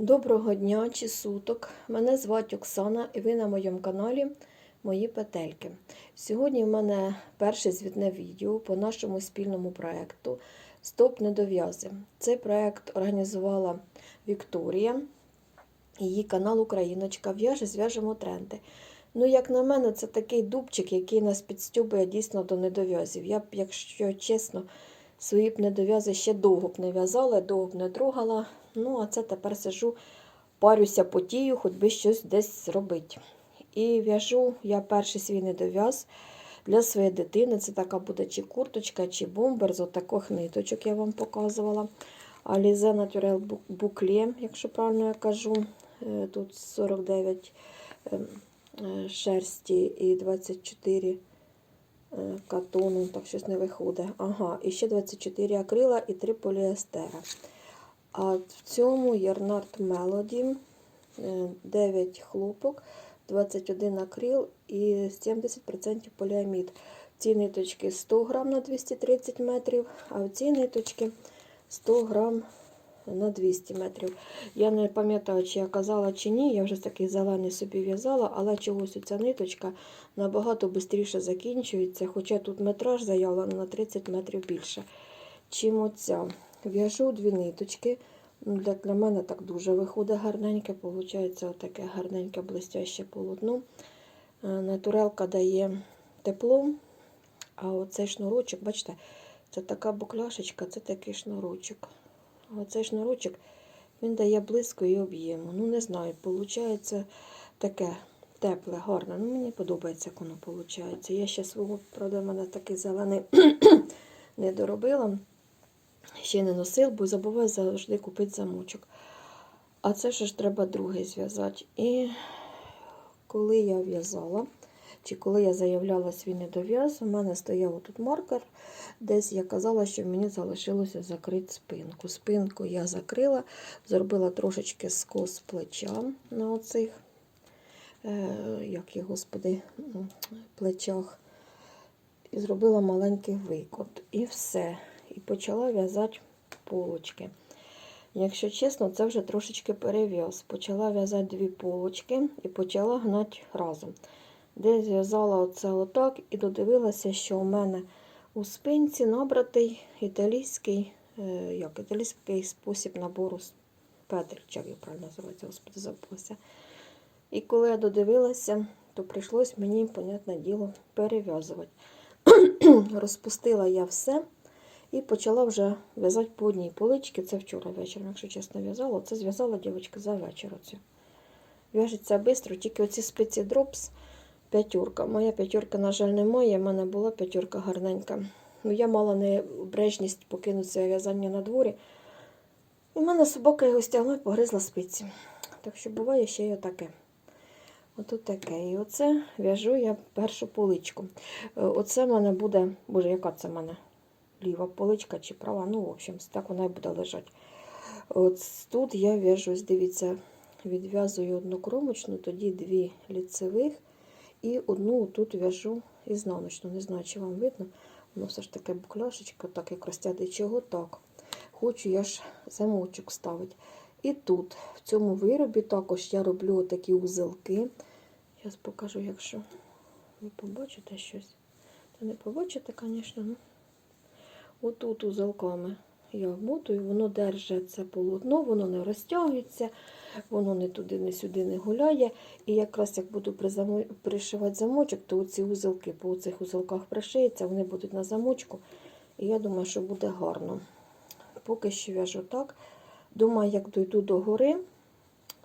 Доброго дня чи суток. Мене звати Оксана і ви на моєму каналі Мої Петельки. Сьогодні в мене перше звітне відео по нашому спільному проєкту Стоп недов'язи. Цей проєкт організувала Вікторія, її канал Україночка. В'яже, зв'яжемо тренди. Ну, як на мене, це такий дубчик, який нас підстюбує дійсно до недов'язів. Я б, якщо чесно, свої б недов'язи ще довго б не в'язала, довго б не трогала. Ну, а це тепер сижу, парюся потію, хоч би щось десь зробити. І в'яжу я перший свій недов'яз для своєї дитини. Це така буде чи курточка, чи бомбер з отаких ниточок я вам показувала. Alize Naturel Boucle, якщо правильно я кажу. Е, Тут 49 ем, е, шерсті і 24 е, катону, так щось не виходить. Ага, і ще 24 акрила і 3 поліестера. А в цьому Ярнард Melody 9 хлопок, 21 акрил і 70% поліамід. Ці ниточки 100 грам на 230 метрів, а в ці ниточки 100 грам на 200 метрів. Я не пам'ятаю, чи я казала, чи ні. Я вже такий зелений собі в'язала, але чогось ця ниточка набагато швидше закінчується, хоча тут метраж заявлено на 30 метрів більше, чим оця. В'яжу дві ниточки. Для, мене так дуже виходить гарненьке, виходить отаке гарненьке блестяще полотно. Е, Натурелка дає тепло, а оцей шнурочок, бачите, це така букляшечка, це такий шнурочок. Оцей шнурочок він дає блиску і об'єму. Ну, не знаю, виходить таке тепле, гарне. Ну, Мені подобається, як воно виходить. Я ще свого, правда, в мене такий зелений не доробила. Ще не носив, бо забуваю завжди купити замочок. А це ще ж треба другий зв'язати. І коли я в'язала, чи коли я заявляла свій недов'яз, у мене стояв тут маркер, десь я казала, що мені залишилося закрити спинку. Спинку я закрила, зробила трошечки скос плеча на оцих, е, як є, господи, плечах. І зробила маленький викот. І все і почала в'язати полочки. Якщо чесно, це вже трошечки перев'яз. Почала в'язати дві полочки і почала гнати разом. Де зв'язала оце отак і додивилася, що у мене у спинці набратий італійський е, як, італійський спосіб набору петель, як його правильно називається, господи, забулася. І коли я додивилася, то прийшлось мені, понятне діло, перев'язувати. Розпустила я все. І почала вже в'язати по одній поличці. Це вчора вечором, якщо чесно в'язала. Це зв'язала дівчинка за вечір. В'яжеться швидко, тільки оці спиці дропс п'ятюрка. Моя п'ятюрка, на жаль, немає. У мене була п'ятюрка гарненька. Ну, Я мала необрежність покинути це в'язання на дворі. І в мене собака його стягла і погризла спиці. Так що буває ще й отаке. Отут таке. І оце в'яжу я першу поличку. Е, оце в мене буде, боже, яка це в мене? ліва поличка чи права. Ну, в общем, так вона і буде лежати. От Тут я в'яжу, дивіться, відв'язую одну кромочну, тоді дві ліцевих і одну тут в'яжу ізнаночну. Не знаю, чи вам видно. Воно все ж таке букляшечка, так як розтядичого, так. Хочу я ж замочок ставити. І тут, в цьому виробі, також я роблю такі узелки. Зараз покажу, якщо ви побачите щось. Та не побачите, звісно, ну. Отут узелками я вмотую, воно держить це полотно, воно не розтягується, воно не туди, не сюди не гуляє. І якраз як буду пришивати замочок, то ці узелки по цих узелках пришиються, вони будуть на замочку. І я думаю, що буде гарно. Поки що в'яжу так. Думаю, як дойду до гори,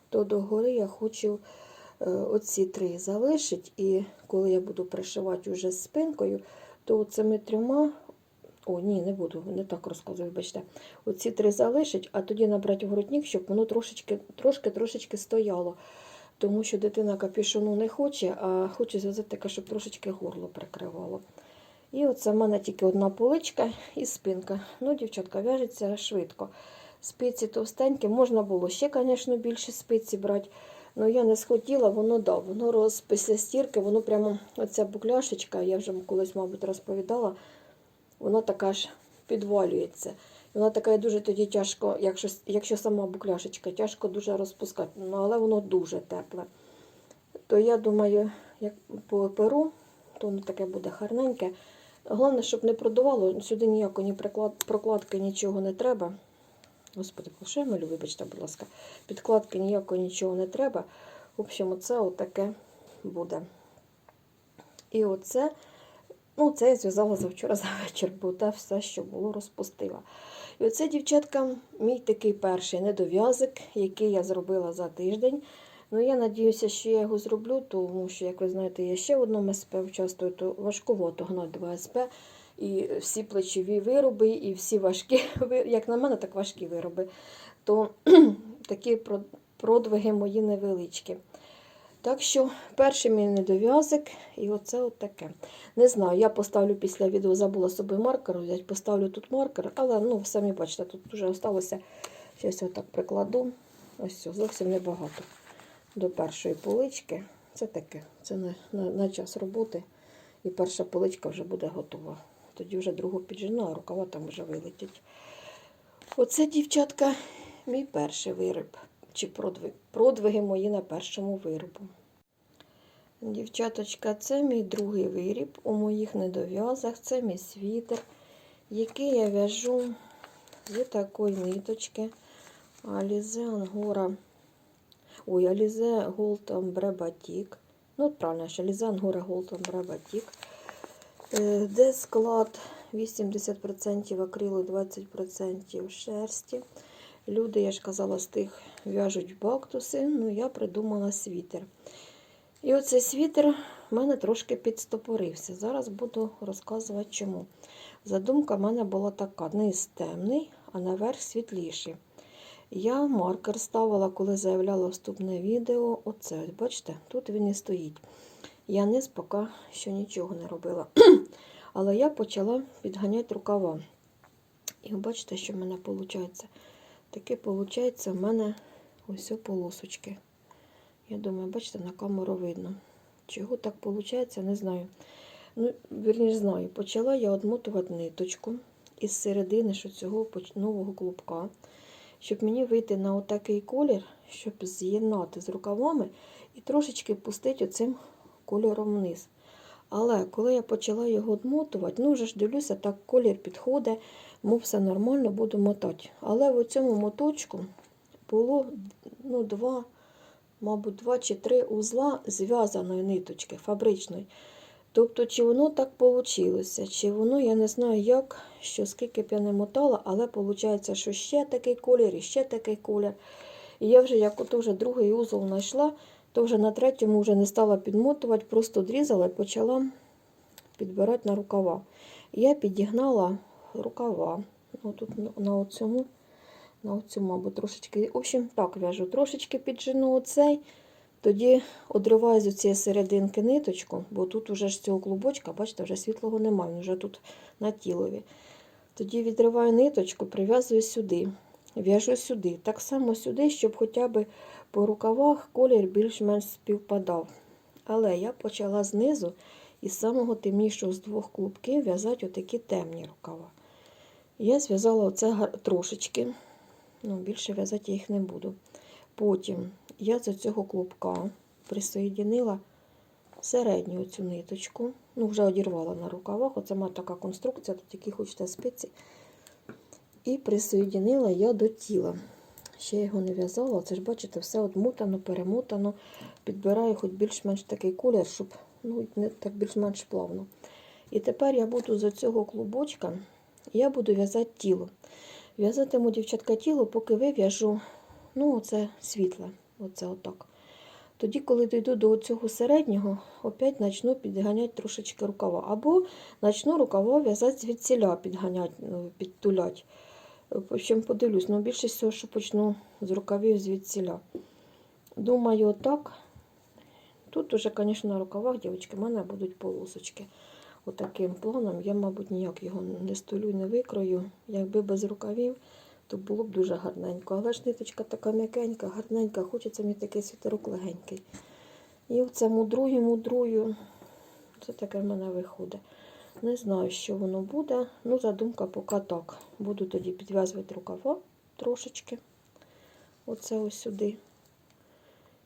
то до гори я хочу е, оці три залишити. І коли я буду пришивати вже з спинкою, то цими трьома о, ні, не буду, не так розказую, вибачте. Оці три залишить, а тоді набрати воротник, щоб воно трошки-трошечки стояло. Тому що дитина капюшону не хоче, а хоче зв'язати таке, щоб трошечки горло прикривало. І оце в мене тільки одна поличка і спинка. Ну, дівчатка, в'яжеться швидко. Спиці товстенькі, можна було ще, звісно, більше спиці брати. Ну, я не схотіла, воно да, воно роз, після стірки, воно прямо оця букляшечка, я вже колись, мабуть, розповідала вона така ж підвалюється. Вона така дуже тоді тяжко, якщо, якщо сама букляшечка, тяжко дуже розпускати, ну, але воно дуже тепле. То я думаю, як по перу, то воно таке буде гарненьке. Головне, щоб не продувало, сюди ніякої ні прокладки, нічого не треба. Господи, я малю, вибачте, будь ласка. Підкладки ніякої нічого не треба. В общем, оце отаке буде. І оце, ну, це я зв'язала завчора за вечір, бо те все, що було, розпустила. І оце, дівчатка, мій такий перший недов'язок, який я зробила за тиждень. Ну, я надіюся, що я його зроблю, тому що, як ви знаєте, я ще в одному СП участвую, то важкувато гнати два СП. І всі плечові вироби, і всі важкі, як на мене, так важкі вироби. То такі продвиги мої невеличкі. Так що перший мій недов'язок, і оце от таке. Не знаю, я поставлю після відео, забула собі маркер взяти, поставлю тут маркер, але ну, самі бачите, тут вже залишилося. Щось отак прикладу. Ось все, зовсім небагато. До першої полички. Це таке, це на, на, на час роботи. І перша поличка вже буде готова. Тоді вже другу піджину, а рукава там вже вилетять. Оце, дівчатка, мій перший виріб. Чи продвиг, продвиги мої на першому виробу. Дівчаточка, це мій другий виріб у моїх недов'язах. Це мій світер, який я в'яжу з такої ниточки. Alize Angora. Ой, Alize Gold Ombre Batik. Ну, правильно, що Alize Angora Gold Ombre Batik. Е, Де склад 80% акрилу, 20% шерсті. Люди, я ж казала, з тих в'яжуть бактуси, ну я придумала світер. І оцей світер в мене трошки підстопорився. Зараз буду розказувати чому. Задумка в мене була така: низ темний, а наверх світліший. Я маркер ставила, коли заявляла вступне відео. Оце, бачите, тут він і стоїть. Я низ поки що нічого не робила. Але я почала підганяти рукава. І бачите, що в мене виходить. Таке виходить в мене ось полосочки. Я думаю, бачите, на камеру видно. Чого так виходить, не знаю. Ну, вірніше знаю, почала я одмотувати ниточку із середини що цього нового клубка, щоб мені вийти на отакий колір, щоб з'єднати з рукавами і трошечки пустити оцим кольором вниз. Але коли я почала його одмотувати, ну вже ж дивлюся, так колір підходить, мов все нормально, буду мотати. Але в цьому моточку було ну, два, мабуть, два чи три узла зв'язаної ниточки фабричної. Тобто, чи воно так вийшло, чи воно, я не знаю як, що скільки б я не мотала, але виходить, що ще такий колір і ще такий колір. І я вже, як ото вже другий узол знайшла, то вже на третьому вже не стала підмотувати, просто дрізала і почала підбирати на рукава. Я підігнала рукава. Ну, тут на- оцьому, на оцьому, мабуть, трошечки. В общем, так в'яжу. Трошечки піджину оцей. Тоді одриваю з цієї серединки ниточку, бо тут уже ж цього клубочка, бачите, вже світлого немає, вже тут на тілові. Тоді відриваю ниточку, прив'язую сюди, в'яжу сюди. Так само сюди, щоб хоча б по рукавах колір більш-менш співпадав. Але я почала знизу із самого темнішого з двох клубків в'язати отакі темні рукава. Я зв'язала оце трошечки, ну, більше в'язати я їх не буду. Потім я з цього клубка присоєдинила середню цю ниточку. Ну, вже одірвала на рукавах. Оце має така конструкція, тут які хочете спиці. І присоєдинила я до тіла. Ще його не в'язала, це ж бачите, все одмутано, перемотано. Підбираю хоч більш-менш такий колір, щоб ну, не так більш-менш плавно. І тепер я буду з цього клубочка, я буду в'язати тіло. В'язатиму, дівчатка, тіло, поки вив'яжу, ну, оце світле, оце отак. Тоді, коли дійду до цього середнього, опять почну підганяти трошечки рукава. Або почну рукава в'язати звідсіля, підганяти, ну, підтулять. В общем, подивлюсь, ну більше всього, що почну з рукавів звідсіля. Думаю, отак. Тут уже, звісно, на рукавах, дівчатки, в мене будуть полосочки. Отаким планом. Я, мабуть, ніяк його не столю не викрою. Якби без рукавів, то було б дуже гарненько. Але ж ниточка така м'якенька, гарненька, хочеться мені такий світерок легенький. І оце мудрую, мудрую. Це таке в мене виходить. Не знаю, що воно буде. Ну, задумка поки так. Буду тоді підв'язувати рукава трошечки. Оце ось сюди.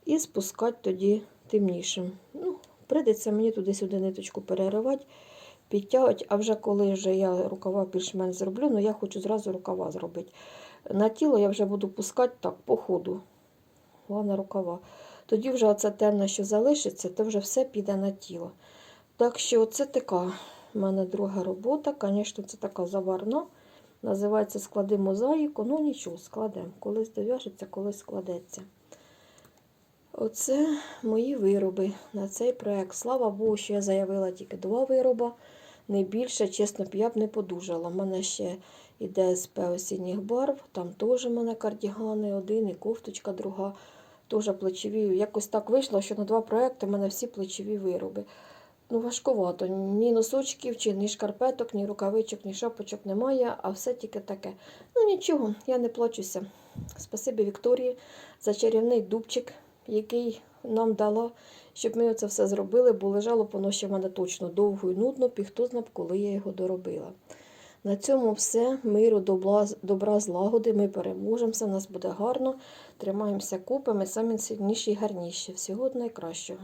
І спускати тоді темнішим. Ну, прийдеться мені туди-сюди ниточку переривати, підтягувати, а вже коли вже я рукава більш-менш зроблю, ну я хочу зразу рукава зробити. На тіло я вже буду пускати так, по ходу. Головне рукава. Тоді вже оце темне, що залишиться, то вже все піде на тіло. Так що це така в мене друга робота. Звісно, це така заварна. Називається склади мозаїку. Ну нічого, складемо. Колись дов'яжеться, колись складеться. Оце мої вироби на цей проект. Слава Богу, що я заявила тільки два вироби. Не більше, чесно я б не подужала. У мене ще іде СП осінніх барв, там теж у мене кардігани один і кофточка друга. Теж плечові. Якось так вийшло, що на два проекти в мене всі плечові вироби. Ну, важкувато. Ні носочків, чи ні шкарпеток, ні рукавичок, ні шапочок немає, а все тільки таке. Ну нічого, я не плачуся. Спасибі Вікторії за чарівний дубчик, який нам дала, щоб ми це все зробили, бо лежало воно ще в мене точно довго і нудно, піхто хто знав, коли я його доробила. На цьому все. Миру, добра, добра злагоди. Ми переможемося, в нас буде гарно. Тримаємося купами, самі сильніші і гарніші. Всього найкращого.